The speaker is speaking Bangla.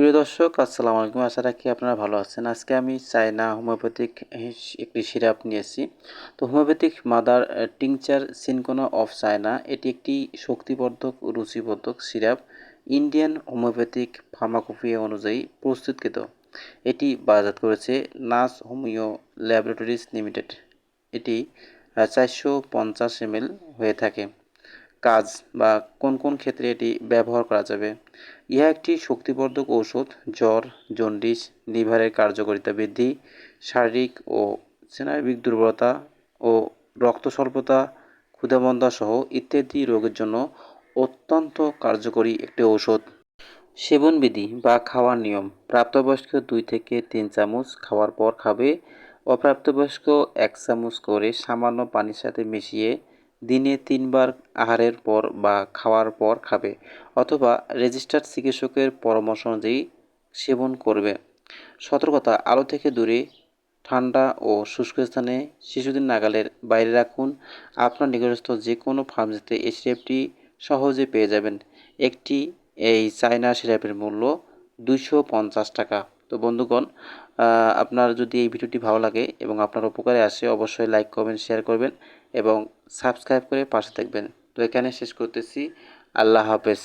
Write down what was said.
প্রিয় দর্শক, আসসালামু আলাইকুম। আশা রাখি আপনারা ভালো আছেন। আজকে আমি চায়না হোমিওপ্যাথিক একটি সিরাপ নিয়েছি তো homeopathic mother tincture cinchona of China, এটি একটি শক্তিবর্ধক, রুচিবর্ধক সিরাপ। ইন্ডিয়ান হোমিওপ্যাথিক ফার্মাকোপি অনুযায়ী প্রস্তুতকৃত। এটি বাজাত করেছে নাস হোমিও ল্যাবরেটরিজ লিমিটেড। এটি চারশো পঞ্চাশ এমএল হয়ে থাকে। কাজ বা কোন কোন ক্ষেত্রে এটি ব্যবহার করা যাবে? ইহা একটি শক্তিবর্ধক ঔষধ, জ্বর, জন্ডিস, লিভারের কার্যকারিতা বৃদ্ধি, শারীরিক ও স্নায়বিক দুর্বলতা ও রক্ত স্বল্পতা ক্ষুধামন্দা সহ ইত্যাদি রোগের জন্য অত্যন্ত কার্যকরী একটি ঔষধ। সেবনবিধি বা খাওয়ার নিয়ম। প্রাপ্তবয়স্ক দুই থেকে তিন চামচ খাওয়ার পর খাবে। অপ্রাপ্তবয়স্ক এক চামচ করে সামান্য পানির সাথে মিশিয়ে দিনে তিনবার আহারের পর বা খাওয়ার পর খাবে অথবা রেজিস্টার্ড চিকিৎসকের পরামর্শ অনুযায়ী সেবন করবে। সতর্কতা, আলো থেকে দূরে, ঠান্ডা ও শুষ্ক স্থানে শিশুদের নাগালের বাইরে রাখুন। আপনার নিকটস্থ যে কোনো ফার্মেসিতে এই সিরাপটি সহজে পেয়ে যাবেন। একটি এই চায়না সিরাপের মূল্য দুইশো পঞ্চাশ টাকা। তো বন্ধুগণ আপনার যদি এই ভিডিওটি ভালো লাগে এবং আপনার উপকারে আসে, অবশ্যই লাইক কমেন্ট শেয়ার করবেন এবং সাবস্ক্রাইব করে পাশে থাকবেন। তো এখানে শেষ করতেছি। আল্লাহ হাফেজ।